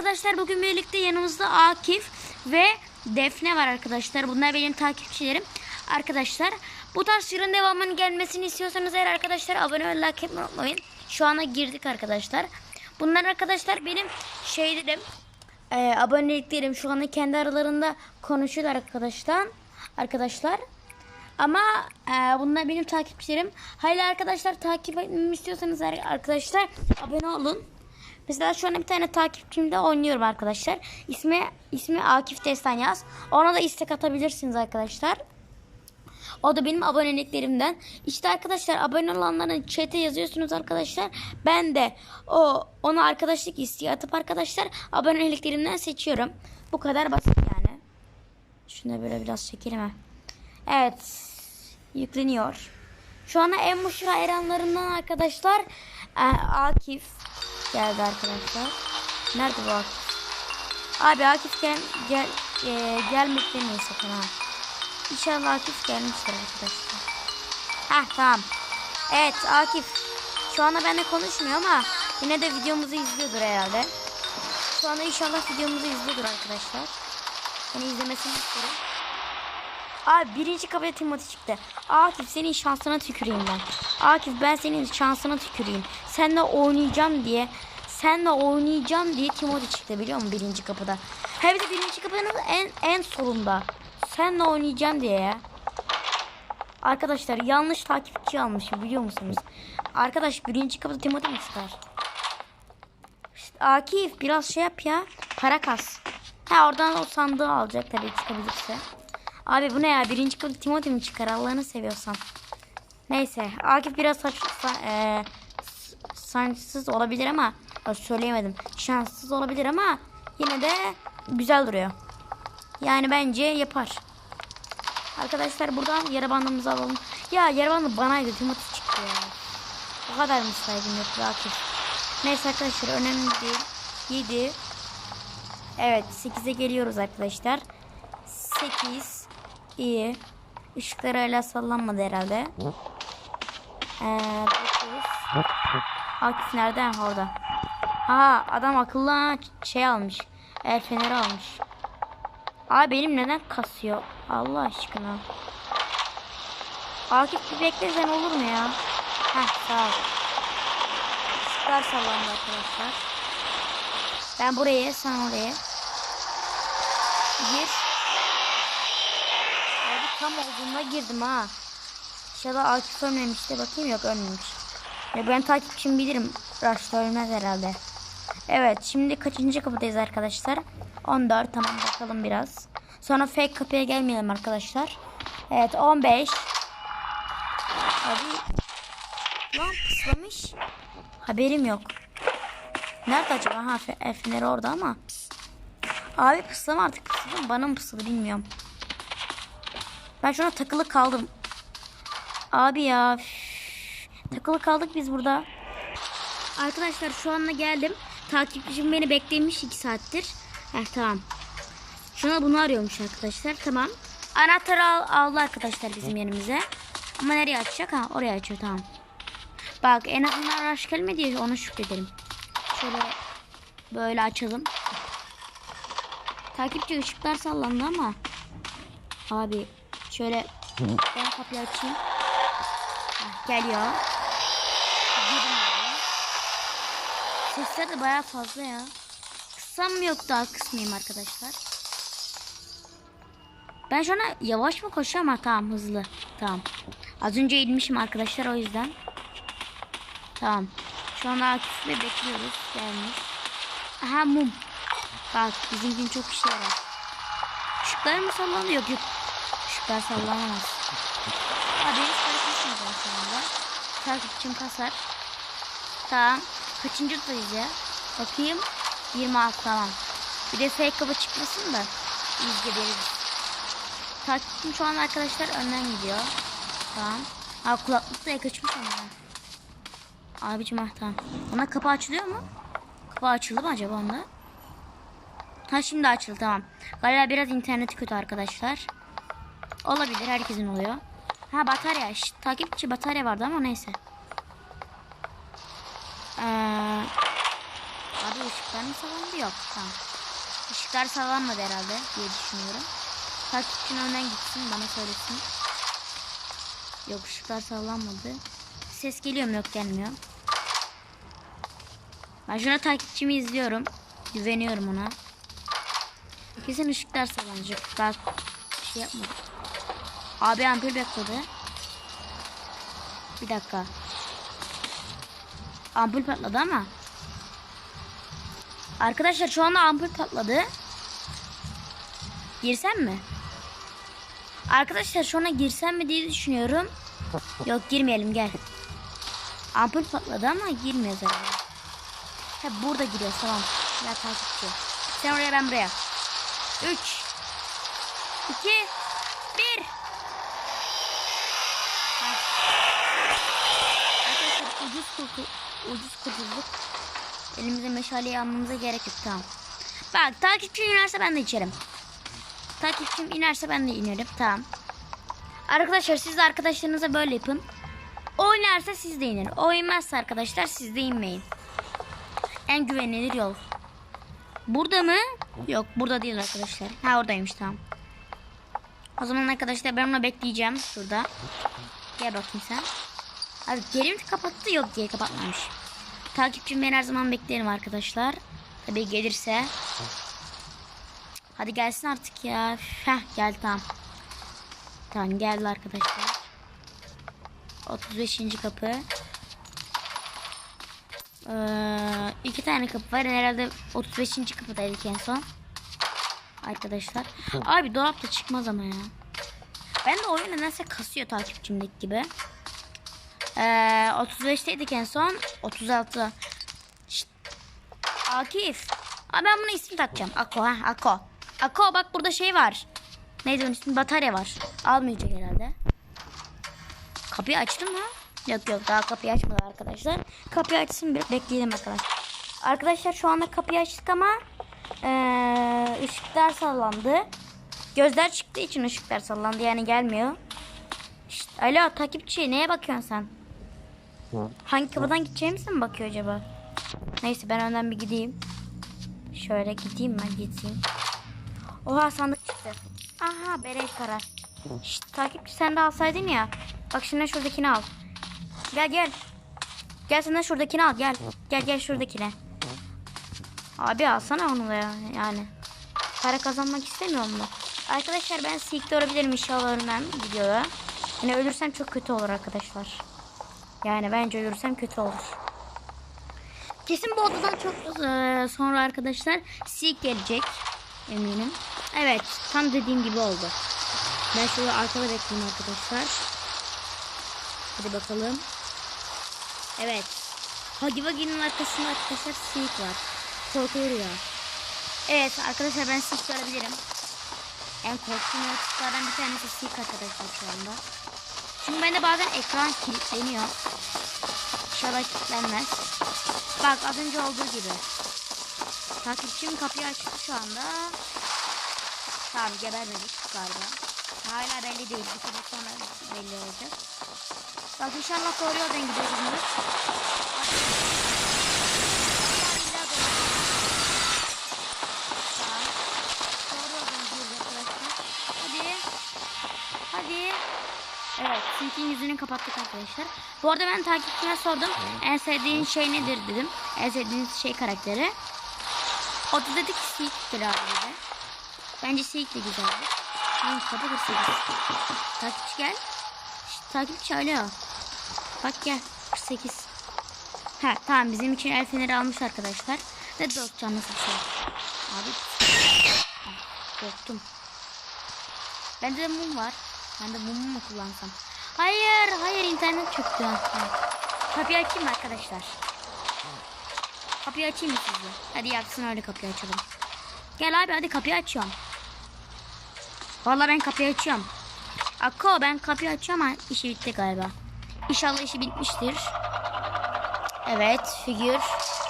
Arkadaşlar bugün birlikte yanımızda Akif ve Defne var arkadaşlar. Bunlar benim takipçilerim. Arkadaşlar bu tarz sürün devamının gelmesini istiyorsanız eğer arkadaşlar abone ve like etmeyi unutmayın. Şu ana girdik arkadaşlar. Bunlar arkadaşlar benim şey dedim e, aboneliklerim şu anda kendi aralarında konuşuyorlar arkadaşlar. Arkadaşlar. Ama e, bunlar benim takipçilerim. Hayırlı arkadaşlar takip etmemi istiyorsanız arkadaşlar abone olun. Mesela şu an bir tane takipçimde oynuyorum arkadaşlar. İsmi ismi Akif Destan yaz. Ona da istek atabilirsiniz arkadaşlar. O da benim aboneliklerimden. İşte arkadaşlar abone olanların chat'e yazıyorsunuz arkadaşlar. Ben de o ona arkadaşlık isteği atıp arkadaşlar aboneliklerimden seçiyorum. Bu kadar basit yani. Şunu böyle biraz çekelim ha. Evet. Yükleniyor. Şu anda en meşhur hayranlarımdan arkadaşlar e, Akif geldi arkadaşlar. Nerede bu Akif? Abi Akif gel, gel e, gelmek demeyin sakın ha. İnşallah Akif gelmiştir arkadaşlar. Heh tamam. Evet Akif. Şu anda benimle konuşmuyor ama yine de videomuzu izliyordur herhalde. Şu anda inşallah videomuzu izliyordur arkadaşlar. Hani izlemesini isterim. Abi birinci kapıya Timothy çıktı. Akif senin şansına tüküreyim ben. Akif ben senin şansına tüküreyim. Seninle oynayacağım diye. Seninle oynayacağım diye Timothy çıktı biliyor musun birinci kapıda. Hem de birinci kapının en en solunda. Seninle oynayacağım diye ya. Arkadaşlar yanlış takipçi almışım biliyor musunuz? Arkadaş birinci kapıda Timothy mi çıkar? İşte Akif biraz şey yap ya. Para kas. Ha oradan o sandığı alacak tabii çıkabilirse. Abi bu ne ya? Birinci kapı Timothy mi çıkar? Allah'ını seviyorsan. Neyse. Akif biraz saç, sa- s- şanssız olabilir ama söyleyemedim. Şanssız olabilir ama yine de güzel duruyor. Yani bence yapar. Arkadaşlar buradan yara bandımızı alalım. Ya yara bandı banaydı. Timothy çıktı ya. O kadar mı saygım yok be Akif? Neyse arkadaşlar önemli değil. 7 Evet 8'e geliyoruz arkadaşlar. 8 iyi. Işıklar hala sallanmadı herhalde. Ee, 9 Akif nerede? Orada. Ha adam akıllı şey almış. El feneri almış. Abi benim neden kasıyor? Allah aşkına. Akif bir beklesen olur mu ya? Heh sağ ol. Işıklar sallandı arkadaşlar. Ben buraya sen oraya. Gir. Abi tam olduğunda girdim ha. İnşallah Akif ölmemiş de bakayım yok ölmemiş. Ya ben takipçim bilirim. Rush'ta ölmez herhalde. Evet şimdi kaçıncı kapıdayız arkadaşlar? 14 tamam bakalım biraz. Sonra fake kapıya gelmeyelim arkadaşlar. Evet 15. Abi lan pıslamış. Haberim yok. Nerede acaba? Ha el feneri orada ama. Abi pıslama artık pısladı mı? Bana mı pısladı bilmiyorum. Ben şuna takılı kaldım. Abi ya. üf. Takılı kaldık biz burada. Arkadaşlar şu anda geldim. Takipçim beni beklemiş 2 saattir. Heh tamam. Şuna bunu arıyormuş arkadaşlar. Tamam. Anahtarı al, aldı arkadaşlar bizim yerimize. Ama nereye açacak? Ha oraya açıyor tamam. Bak en azından araç gelmedi ona şükredelim. Şöyle böyle açalım. Takipçi ışıklar sallandı ama. Abi şöyle ben kapıyı açayım. Heh, geliyor. Girdim böyle. Sesler de bayağı fazla ya. Kıssam mı yok daha kısmayayım arkadaşlar. Ben şu an yavaş mı koşuyorum? Ha, tamam hızlı. Tamam. Az önce inmişim arkadaşlar o yüzden. Tamam. Şu anda Akif'i bekliyoruz. Gelmiş. Aha mum. Bak bizim için çok işe yarar. Işıklar mı sallanıyor? Yok yok. Işıklar sallanamaz. Abi hiç karışmışsınız ben şu anda. Takipçim kasar. Tamam. Kaçıncı tutayız ya? Bakayım. 26 tamam. Bir de fake kapı çıkmasın da izleriz. Takipçim şu an arkadaşlar önden gidiyor. Tamam. Ha kulaklık da kaçmış ama. Abicim ah tamam. Ona kapı açılıyor mu? Kapı açıldı mı acaba onda? Ha şimdi açıldı tamam. Galiba biraz interneti kötü arkadaşlar. Olabilir herkesin oluyor. Ha batarya. Şşt, takipçi batarya vardı ama neyse. Ee, abi ışıklar mı sallandı? Yok. Tamam. Işıklar sallanmadı herhalde diye düşünüyorum. Takipçin önden gitsin bana söylesin. Yok ışıklar sallanmadı. Ses geliyor mu? Yok gelmiyor. Ben şuna takipçimi izliyorum. Güveniyorum ona. Kesin ışıklar sallanacak. Daha bir şey yapmadı. Abi ampul bekliyordu. Bir dakika. Ampul patladı ama. Arkadaşlar şu anda ampul patladı. Girsem mi? Arkadaşlar şu anda girsem mi diye düşünüyorum. Yok girmeyelim gel. Ampul patladı ama girmiyoruz herhalde. Ha burada giriyoruz tamam. Ya takipçi. Sen oraya ben buraya. 3 2 Elimize meşaleyi almamıza gerek yok tamam. Bak takipçim inerse ben de içerim. Takipçim inerse ben de inerim tamam. Arkadaşlar siz de arkadaşlarınıza böyle yapın. O inerse siz de inin. O inmezse arkadaşlar siz de inmeyin. En güvenilir yol. Burada mı? Yok burada değil arkadaşlar. Ha oradaymış tamam. O zaman arkadaşlar ben onu bekleyeceğim şurada. Gel bakayım sen. Abi geri kapattı? Yok geri kapatmamış. Takipçim ben her zaman beklerim arkadaşlar. Tabii gelirse. Hadi gelsin artık ya. Heh geldi tamam. Tamam geldi arkadaşlar. 35. kapı. Ee, iki tane kapı var. Herhalde 35. kapıdaydık en son. Arkadaşlar. Abi dolap da çıkmaz ama ya. Ben de oyun nedense kasıyor takipçimdeki gibi. Ee, 35'teydik en son. 36. Şşt. Akif. Aa, ben buna isim takacağım. Ako ha Ako. Ako bak burada şey var. Neydi onun ismi? Batarya var. Almayacak herhalde. Kapıyı açtı mı? Yok yok daha kapıyı açmadı arkadaşlar. Kapıyı açsın bir bekleyelim arkadaşlar. Arkadaşlar şu anda kapıyı açtık ama ee, ışıklar sallandı. Gözler çıktığı için ışıklar sallandı yani gelmiyor. Şşt, alo takipçi neye bakıyorsun sen? Hangi kapıdan gideceğimize mi bakıyor acaba? Neyse ben önden bir gideyim. Şöyle gideyim ben gideyim. Oha sandık çıktı. Aha beleş para. Şşt, takipçi sen de alsaydın ya. Bak şimdi şuradakini al. Gel gel. Gel sen de şuradakini al gel. Gel gel şuradakine. Abi alsana onu da ya yani. Para kazanmak istemiyorum da. Arkadaşlar ben Seek'te olabilirim inşallah ölmem videoda. Yani ölürsem çok kötü olur arkadaşlar. Yani bence ölürsem kötü olur. Kesin bu odadan çok eee, sonra arkadaşlar Seek gelecek. Eminim. Evet tam dediğim gibi oldu. Ben şöyle arkada bekleyeyim arkadaşlar. Hadi bakalım. Evet. Hagi Wagi'nin arkasında arkadaşlar Seek var. Korku yürüyor. Evet arkadaşlar ben Seek görebilirim. En korktuğum yaratıklardan bir tanesi Seek arkadaşlar şu anda. Çünkü bende bazen ekran kilitleniyor. İnşallah kilitlenmez. Bak az önce olduğu gibi. Takipçim kapıyı açtı şu anda. Tamam gebermedik galiba. Hala belli değil. Bir süre sonra belli olacak. Bak inşallah doğru yoldan gidiyoruz. Doğru yoldan gidiyoruz arkadaşlar. Hadi. Hadi. Evet, Sinki'nin yüzünü kapattık arkadaşlar. Bu arada ben takipçime sordum. En sevdiğin şey nedir dedim. En sevdiğiniz şey karakteri. O da dedi ki Seek'tir abi dedi. Bence Seek de güzeldi. Şimdi kapı 48. Takipçi gel. Şşt, takipçi alo. Bak gel. 48. Ha tamam bizim için el feneri almış arkadaşlar. Ve dört canlısı bir şey. Abi. Korktum. Bende de mum var. Ben de mumu mu kullansam? Hayır, hayır internet çöktü. Kapıyı açayım mı arkadaşlar? Kapıyı açayım mı sizce? Hadi yaksın öyle kapıyı açalım. Gel abi hadi kapıyı açıyorum. Vallahi ben kapıyı açıyorum. Akko ben kapıyı açıyorum ama işi bitti galiba. İnşallah işi bitmiştir. Evet figür.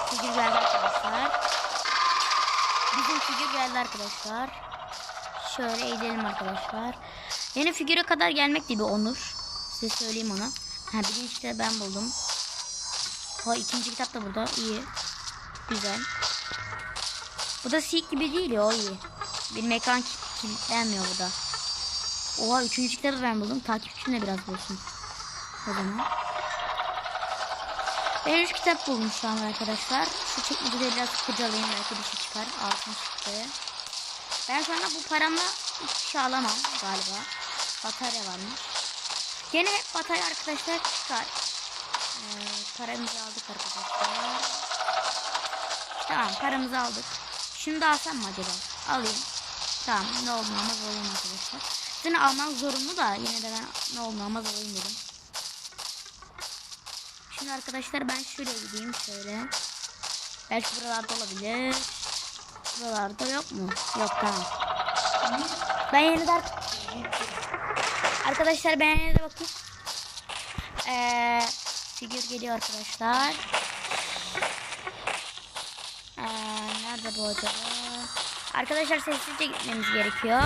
Figür geldi arkadaşlar. Bizim figür geldi arkadaşlar. Şöyle eğilelim arkadaşlar. Yeni figüre kadar gelmek de bir onur. Size söyleyeyim onu. Ha birinci de ben buldum. Ha ikinci kitap da burada. İyi. Güzel. Bu da Seek gibi değil ya o iyi. Bir mekan ki- kilitlenmiyor bu da. Oha üçüncü kitabı ben buldum. Takipçim de biraz bulsun. O zaman. Ben üç kitap buldum şu an arkadaşlar. Şu çekmecede biraz kurcalayayım belki bir şey çıkar. Altın çıktı. Ben sonra bu paramla hiçbir şey alamam galiba. Batarya varmış. Gene hep batarya arkadaşlar çıkar. Ee, paramızı aldık arkadaşlar. Tamam paramızı aldık. Şunu da alsam mı acaba? Alayım. Tamam ne olmaz alayım arkadaşlar. Seni almak zorunlu da yine de ben ne olmaz alayım dedim. Şimdi arkadaşlar ben şöyle gideyim şöyle. Belki buralarda olabilir. Buralarda yok mu? Yok tamam. Ben yine de Arkadaşlar ben yine de bakayım. Ee, figür geliyor arkadaşlar. Ee, nerede bu acaba? Arkadaşlar sessizce gitmemiz gerekiyor.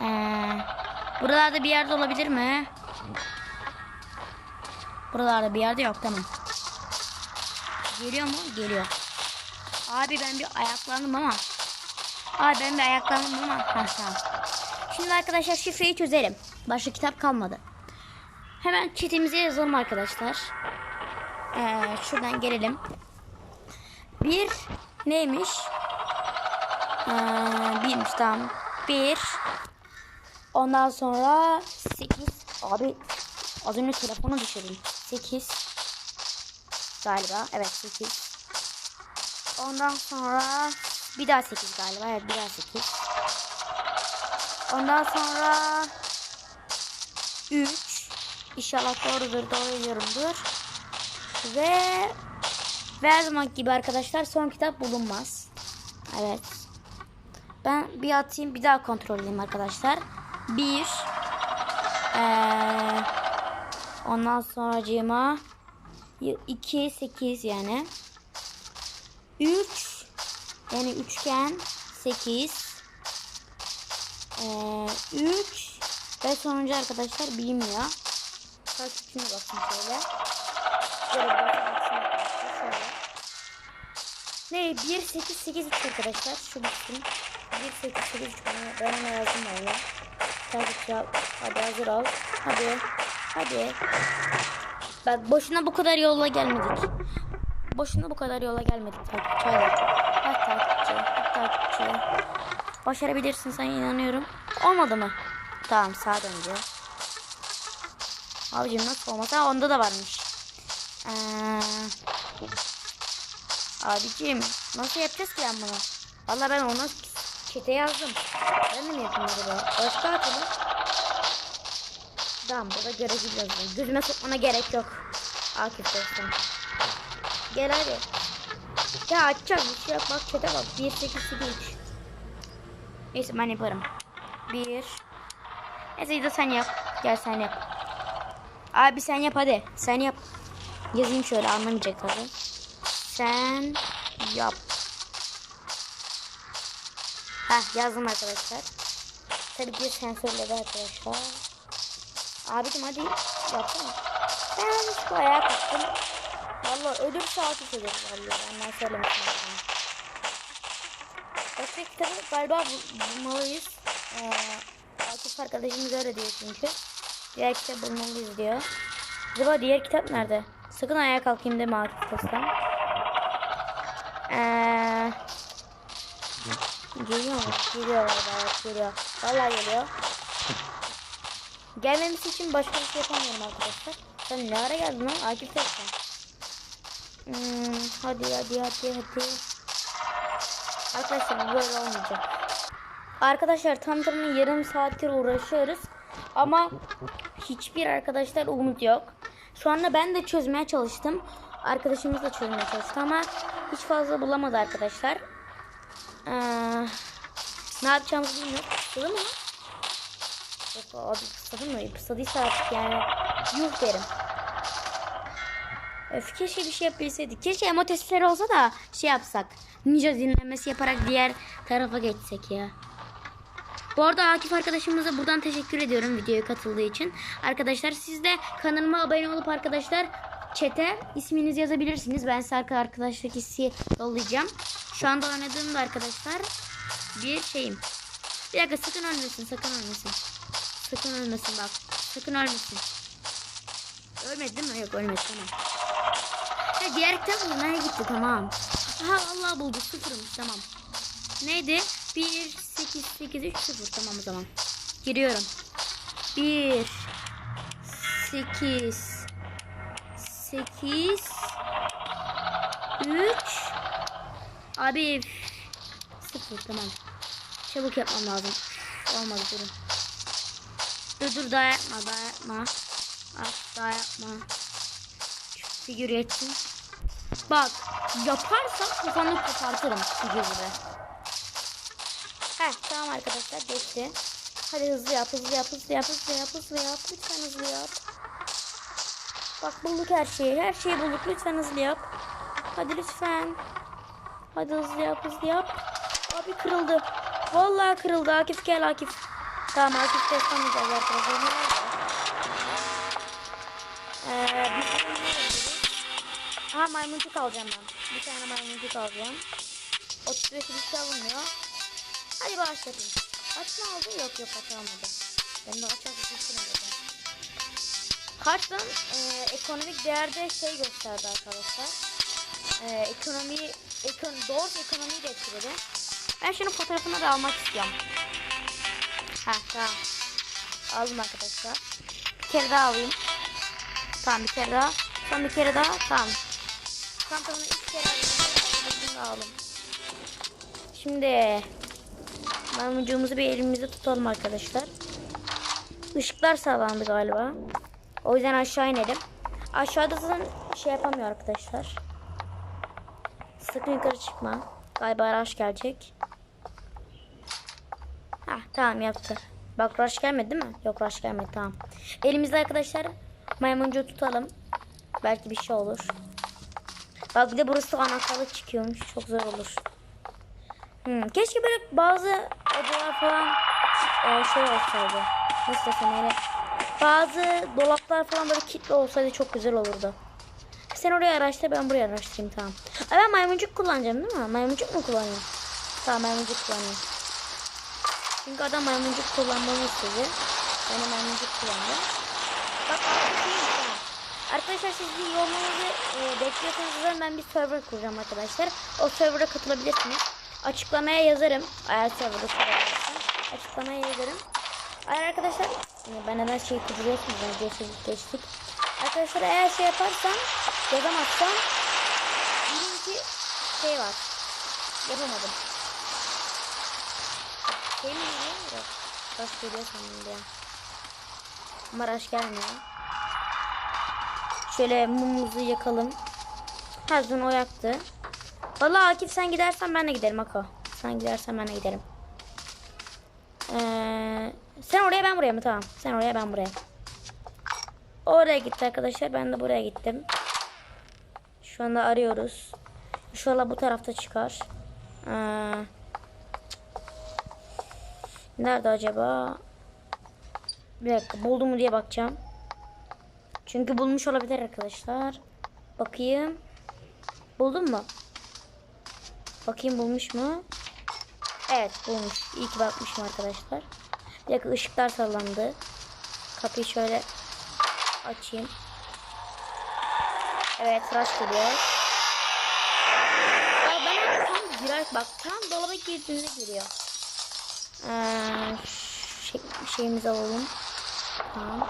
Ee, buralarda bir yerde olabilir mi? Buralarda bir yerde yok tamam. Geliyor mu? Geliyor. Abi ben bir ayaklandım ama. Abi ben bir ayaklandım ama. Ha tamam. Şimdi arkadaşlar şifreyi çözelim. Başka kitap kalmadı. Hemen çetimize yazalım arkadaşlar. Ee, şuradan gelelim. Bir neymiş? Ee, birmiş tamam. Bir. Ondan sonra sekiz. Abi az önce telefonu düşürdüm. Sekiz. Galiba. Evet sekiz. Ondan sonra bir daha sekiz galiba. Evet bir daha sekiz. Ondan sonra 3 İnşallah doğrudur doğru yorumdur. Ve ve her zaman gibi arkadaşlar son kitap bulunmaz. Evet. Ben bir atayım bir daha kontrol edeyim arkadaşlar. 1 ee, Ondan sonra cima 2 8 yani 3 yani üçgen 8 ee, 3 ve sonuncu arkadaşlar bilmiyor. Takipçine bakın şöyle. Şöyle bir bakın şöyle. Ne 1 8 8 3 arkadaşlar. Şu bitsin. 1 8 8 3 bana ben ona yazdım valla. Takipçi al. Hadi hazır al. Hadi. Hadi. Bak boşuna bu kadar yola gelmedik. Boşuna bu kadar yola gelmedik takipçi. Hadi takipçi. Hadi takipçi. Başarabilirsin sen inanıyorum. Olmadı mı? Tamam sağa döneceğim. Abicim nasıl olmasa onda da varmış. Ee, abicim nasıl yapacağız ki ben bunu? Valla ben ona çete yazdım. Ben de mi yapayım acaba? Başka atalım. Tamam burada görevi yazdım. Gözüme sokmana gerek yok. Akif dostum. Gel hadi. Ya açacağım bir şey yapmak çete bak. 1 8 8 3. Neyse ben yaparım. 1 Neyse de sen yap. Gel sen yap. Abi sen yap hadi. Sen yap. Yazayım şöyle anlamayacak tabii. Sen yap. Heh yazdım arkadaşlar. Tabii ki sensörledi arkadaşlar. Abicim hadi yapsana. Ben şu ayağa kalktım. Valla ölürse altı ölür valla. Benden söylemiştim. Başka kitabı galiba bul- bulmalıyız. Ee, Akif arkadaşımız öyle diyor çünkü. Diğer kitap bulmalıyız diyor. Acaba diğer kitap nerede? Sakın ayağa kalkayım deme Akif dostum. Ee, geliyor mu? Geliyor galiba. Geliyor. Vallahi geliyor. Gelmemesi için başka bir şey yapamıyorum arkadaşlar. Sen ne ara geldin lan? Akif dostum. Hmm, hadi hadi hadi hadi. Arkadaşlar böyle olmayacak. Arkadaşlar tam tamına yarım saattir uğraşıyoruz. Ama hiçbir arkadaşlar umut yok. Şu anda ben de çözmeye çalıştım. Arkadaşımız da çözmeye çalıştı ama hiç fazla bulamadı arkadaşlar. Ee, ne yapacağımızı bilmiyoruz. Pısladı mı? Yok abi pısladı mı? Pısladıysa artık yani yuh derim. Öf keşke bir şey yapabilseydik. Keşke emotesleri olsa da şey yapsak. Ninja dinlemesi yaparak diğer tarafa geçsek ya. Bu arada Akif arkadaşımıza buradan teşekkür ediyorum videoya katıldığı için. Arkadaşlar siz de kanalıma abone olup arkadaşlar Çete isminizi yazabilirsiniz. Ben size arka- arkadaşlık hissi yollayacağım. Şu anda oynadığımda arkadaşlar bir şeyim. Bir dakika sakın ölmesin sakın ölmesin. Sakın ölmesin bak. Sakın ölmesin. Ölmedi değil mi? Yok ölmedi tamam. Ya diğer kitap nereye gitti tamam. Aha Allah buldu sıfırmış tamam. Neydi? 1 8 8 3 0 tamam o zaman. Giriyorum. 1 8 8 3 Abi 0 tamam. Çabuk yapmam lazım. Olmadı durun. Dur dur daha yapma daha yapma. Ah, daha yapma. Figür yetsin. Bak yaparsam kafanı kopartırım gibi. Heh tamam arkadaşlar geçti. Hadi hızlı yap hızlı yap hızlı yap hızlı yap hızlı yap. Lütfen hızlı yap. Bak bulduk her şeyi. Her şeyi bulduk. Lütfen hızlı yap. Hadi lütfen. Hadi hızlı yap hızlı yap. Abi kırıldı. Vallahi kırıldı. Akif gel Akif. Tamam Akif testamayacağız arkadaşlar. Ee, biz? Aha maymuncuk alacağım ben. Bir tane maymuncuk alacağım. 35 bir şey alınmıyor. Hadi başlayalım. Kaç mı aldı? Yok yok almadı. Ben de açar düşünsün dedim. Karttan e, ekonomik değerde şey gösterdi arkadaşlar. E, ekonomi, ekon, doğru ekonomiyi de etkiledi. Ben şunun fotoğrafını da almak istiyorum. Ha tamam. Aldım arkadaşlar. Bir kere daha alayım. Tamam bir kere daha. Son bir kere daha. Tamam. Çantamını üç kere alalım. Şimdi maymuncuğumuzu bir elimizde tutalım arkadaşlar. Işıklar sağlandı galiba. O yüzden aşağı inelim. Aşağıda zaten şey yapamıyor arkadaşlar. Sakın yukarı çıkma. Galiba rush gelecek. Ha tamam yaptı. Bak rush gelmedi değil mi? Yok rush gelmedi tamam. Elimizde arkadaşlar maymuncuğu tutalım. Belki bir şey olur. Bak bir de burası anahtarlık çıkıyormuş. Çok zor olur. Hmm, keşke böyle bazı odalar falan e, şey olsaydı. Nasıl desem öyle. Bazı dolaplar falan böyle kilitli olsaydı çok güzel olurdu. Sen oraya araştır ben buraya araştırayım tamam. Aa, ben maymuncuk kullanacağım değil mi? Maymuncuk mu kullanayım? Tamam maymuncuk kullanayım. Çünkü adam maymuncuk kullanmamı istedi. Ben maymuncuk kullandım. Bak. Arkadaşlar siz bir yorumunuzu e, bekliyorsanız ben bir server kuracağım arkadaşlar. O server'a katılabilirsiniz. Açıklamaya yazarım. Eğer serverda kurabilirsem. Açıklamaya yazarım. Eğer arkadaşlar ben neden şey kuduruyorsunuz ben geçtik geçtik. Arkadaşlar eğer şey yaparsam yazamazsam bilin ki şey var. Yapamadım. Şey mi? Yok. Taş geliyor sandım ya. Ama raş gelmiyor. Şöyle mumumuzu yakalım. Her o yaktı. Vallahi Akif sen gidersen ben de giderim Ako. Sen gidersen ben de giderim. Ee, sen oraya ben buraya mı? Tamam. Sen oraya ben buraya. Oraya gitti arkadaşlar. Ben de buraya gittim. Şu anda arıyoruz. İnşallah bu tarafta çıkar. Ee, nerede acaba? Bir dakika buldum mu diye bakacağım. Çünkü bulmuş olabilir arkadaşlar. Bakayım. Buldun mu? Bakayım bulmuş mu? Evet bulmuş. İyi ki bakmışım arkadaşlar. Bir dakika ışıklar sallandı. Kapıyı şöyle açayım. Evet tıraş geliyor. Ya ben tam girer bak tam dolaba girdiğinde giriyor. Ee, şey, şeyimizi alalım. Tamam.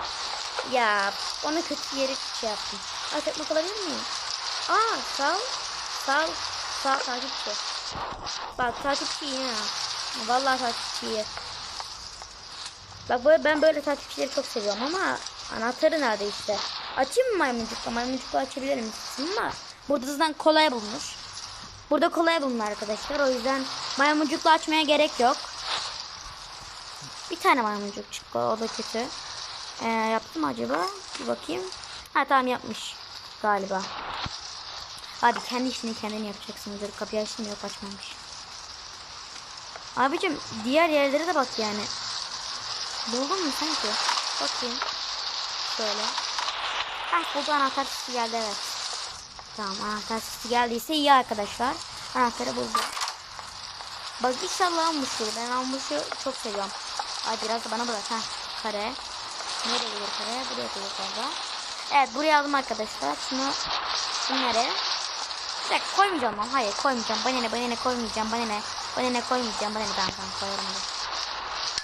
Ya ona kötü yeri şey yaptım. Aa tekmek alabilir miyim? Aa sağ ol. Sağ ol. Sağ ol takipçi. Bak takipçi iyi ha. Vallahi takipçi iyi. Bak böyle, ben böyle takipçileri çok seviyorum ama anahtarı nerede işte. Açayım mı maymuncukla? Maymuncukla açabilirim ama burada zaten kolay bulmuş. Burada kolay bulunur arkadaşlar. O yüzden maymuncukla açmaya gerek yok. Bir tane maymuncuk çıktı. O da kötü. Ee, yaptı mı acaba? Bir bakayım. Ha tamam yapmış. Galiba. Hadi kendi işini kendin yapacaksınızdır. Kapıyı açtım yok açmamış. Abicim diğer yerlere de bak yani. Buldun mu sanki? Bakayım. Şöyle. Heh burada anahtar sesi geldi evet. Tamam anahtar sesi geldiyse iyi arkadaşlar. Anahtarı buldum. Bak inşallah ambuşu. Ben ambuşu çok seviyorum. Ay biraz da bana bırak ha. Kare. Nereye gelir kare? Buraya gelir galiba. Evet buraya aldım arkadaşlar. Şunu nereye? Bir dakika koymayacağım lan. Hayır koymayacağım. Bana ne bana ne koymayacağım. Bana ne. Bana ne koymayacağım. Bana ne ben ben koyarım.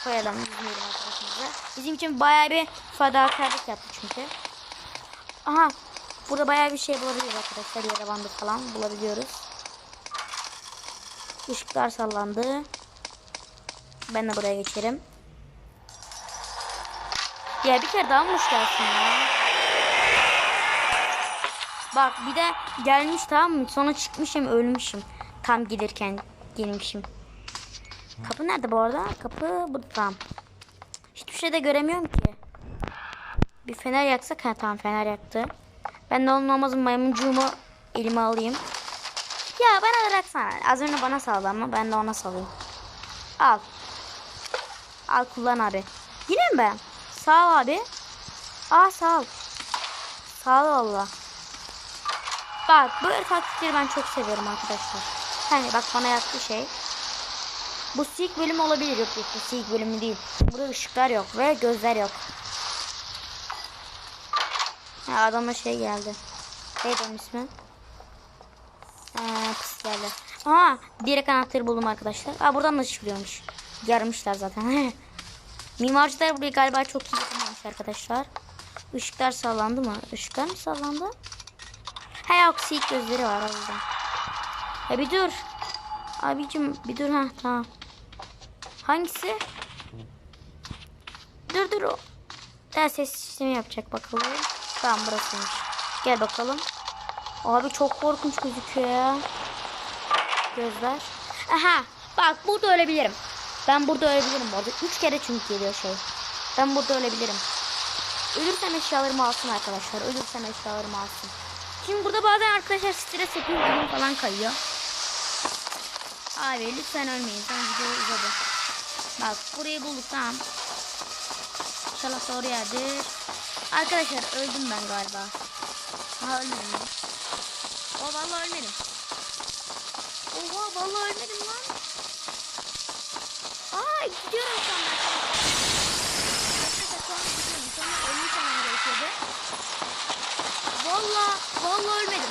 Koyalım. Üzmeyelim arkadaşımızı. Bizim için bayağı bir fedakarlık yaptı çünkü. Aha. Burada bayağı bir şey bulabiliyoruz arkadaşlar. Yara bandı falan bulabiliyoruz. Işıklar sallandı. Ben de buraya geçerim. Ya bir kere daha hoş gelsin ya? Bak bir de gelmiş tamam mı? Sonra çıkmışım ölmüşüm. Tam gelirken gelmişim. Kapı nerede bu arada? Kapı burada tamam. Hiçbir şey de göremiyorum ki. Bir fener yaksak ha tamam fener yaktı. Ben de onun olmazın maymuncuğumu elime alayım. Ya bana bıraksana. Az önce bana saldı ama ben de ona salayım. Al. Al kullan abi. Yine mi ben? Sağ ol abi. Aa sağ ol. Sağ ol valla. Bak böyle taktikleri ben çok seviyorum arkadaşlar. Hani bak bana yaptığı şey. Bu silk bölümü olabilir. Yok yok bu silk bölümü değil. Burada ışıklar yok ve gözler yok. Ha, adama şey geldi. Neydi onun ismi? Ee, pis geldi. Aa, direkt anahtarı buldum arkadaşlar. Aa, buradan da çıkıyormuş. Yarmışlar zaten. Mimarcılar burayı galiba çok iyi yapmamış arkadaşlar. Işıklar sallandı mı? Işıklar mı sallandı? Ha yok siyik gözleri var o yüzden. Ya bir dur. Abicim bir dur ha tamam. Hangisi? Dur dur o. Ha, ses sistemi yapacak bakalım. Tamam burasıymış. Gel bakalım. Abi çok korkunç gözüküyor ya. Gözler. Aha bak burada ölebilirim. Ben burada ölebilirim bu arada. Üç kere çünkü geliyor şey. Ben burada ölebilirim. Ölürsem eşyalarımı alsın arkadaşlar. Ölürsem eşyalarımı alsın. Şimdi burada bazen arkadaşlar stres yapıyor. Elim falan kayıyor. Abi lütfen ölmeyin. Sen video uzadı. Bak burayı bulduk tamam. İnşallah doğru yerdir. Arkadaşlar öldüm ben galiba. Ha ölmedim. O vallahi ölmedim. Oha vallahi ölmedim lan. Aa gidiyorum. Sonra. Vallahi vallahi ölmedim.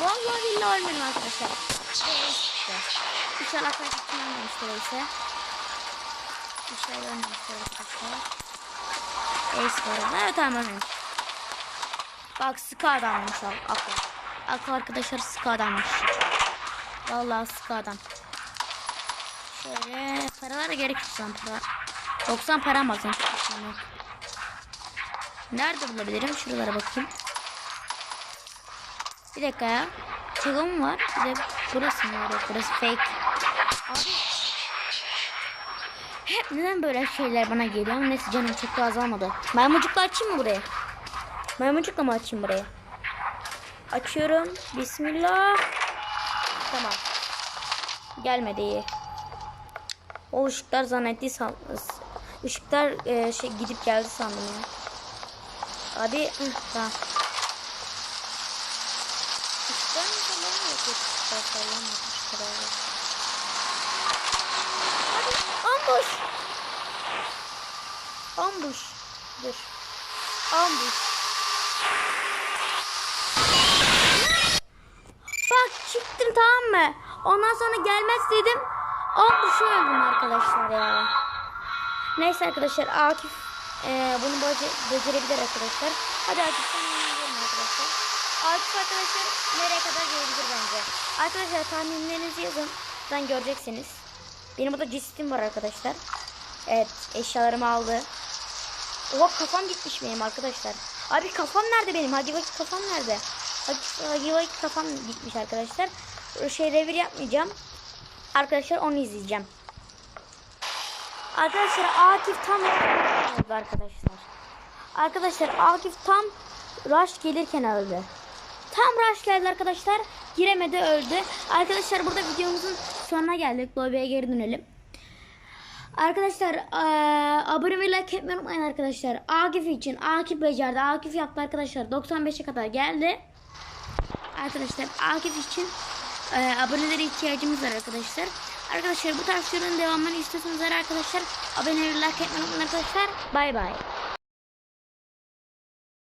Vallahi billahi ölmedim arkadaşlar. İşte. İnşallah kim ölmemiştir öyleyse. İnşallah ölmemiştir arkadaşlar. Ace var. Evet tamam ölmemiş. Bak sıkı adammış al. Aklı. Aklı arkadaşlar sıkı adammış. Vallahi sıkı adam. Şöyle paralara gerek yok lan para. 90 param var sanki. Nerede bulabilirim? Şuralara bakayım. Bir dakika ya. Çılgın var. Bir de burası mı var? Burası fake. Abi. Hep neden böyle şeyler bana geliyor? Neyse canım çok da azalmadı. Maymuncukla açayım mı burayı? Maymuncukla mı açayım burayı? Açıyorum. Bismillah. Tamam. Gelmedi iyi. O ışıklar zannetti san ışıklar e, şey gidip geldi sandım ya. Abi tamam. Işıklar. Işıklar ambush. Ambush. Dur. Ambush. Bak çıktım tamam mı? Ondan sonra gelmez dedim. Ambuşu öldüm arkadaşlar ya. Neyse arkadaşlar Akif e, bunu bece becerebilir arkadaşlar. Hadi Akif sen oynayalım arkadaşlar. Akif arkadaşlar nereye kadar gelebilir bence. Arkadaşlar tahminlerinizi yazın. Ben göreceksiniz. Benim burada cistim var arkadaşlar. Evet eşyalarımı aldı. Oha kafam gitmiş benim arkadaşlar. Abi kafam nerede benim? Hadi vakit kafam nerede? Hadi, vakit kafam gitmiş arkadaşlar. Şey revir yapmayacağım. Arkadaşlar onu izleyeceğim. Arkadaşlar Akif tam öldü arkadaşlar. Arkadaşlar Akif tam rush gelirken öldü. Tam rush geldi arkadaşlar. Giremedi öldü. Arkadaşlar burada videomuzun sonuna geldik. Lobby'ye geri dönelim. Arkadaşlar eee, abone ve like etmeyi unutmayın arkadaşlar. Akif için Akif becerdi. Akif yaptı arkadaşlar. 95'e kadar geldi. Arkadaşlar Akif için eee abonelere ihtiyacımız var arkadaşlar. Arkadaşlar bu tarz videoların devamını istiyorsanız arkadaşlar abone ve like etmeyi unutmayın arkadaşlar. Bay bay.